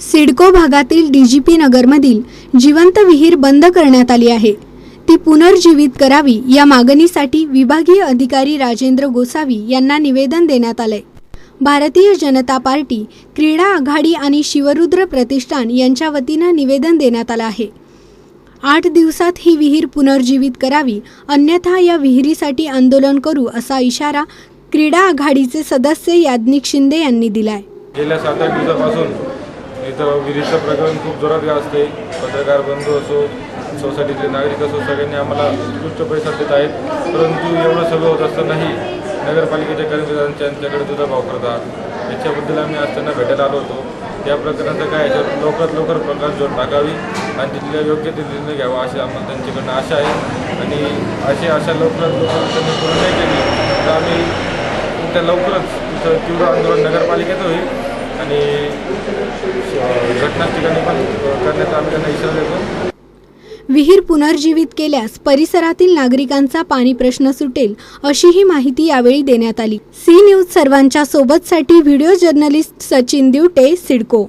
सिडको भागातील डीजीपी नगरमधील जिवंत विहीर बंद करण्यात आली आहे. ती पुनर्जीवित करावी या मागणीसाठी विभागीय अधिकारी राजेंद्र गोसावी यांना निवेदन देण्यात आलंय. भारतीय जनता पार्टी क्रीडा आघाडी आणि शिवरुद्र प्रतिष्ठान यांच्या वतीनं निवेदन देण्यात आलं आहे. आठ दिवसात ही विहीर पुनर्जीवित करावी अन्यथा या विहिरीसाठी आंदोलन करू असा इशारा क्रीडा आघाडीचे सदस्य याज्ञिक शिंदे यांनी दिलाय. गेल्या सात आठ दिवसापासून इथं विहिरीचं प्रकरण खूप जोरात गाजते पत्रकार बंधू असो सोसायटीतले नागरिक असो सगळ्यांनी आम्हाला उत्कृष्ट पैसा देत आहेत. परंतु एवढं सगळं होत असतानाही नगरपालिकेच्या कर्मचाऱ्यांच्या यांच्याकडे सुद्धा भाव करतात. याच्याबद्दल आम्ही आज त्यांना भेटायला आलो होतो. त्या प्रकरणाचं काय याच्यावर लवकरात लवकर प्रकार जोड टाकावी आणि तिथल्या योग्य ते निर्णय घ्यावा अशी आम्हाला त्यांच्याकडनं आशा आहे. आणि अशी आशा लवकरात लवकर त्यांनी पूर्ण नाही केली तर आम्ही त्या लवकरच तिथं तीव्र आंदोलन नगरपालिकेत होईल. आणि स- घटनाच ठिकाणी पण विहीर पुनर्जीवित केल्यास परिसरातील नागरिकांचा पाणी प्रश्न सुटेल अशी ही माहिती यावेळी देण्यात आली. सी न्यूज सर्वांच्या सोबतसाठी व्हिडिओ जर्नलिस्ट सचिन दिवटे सिडको.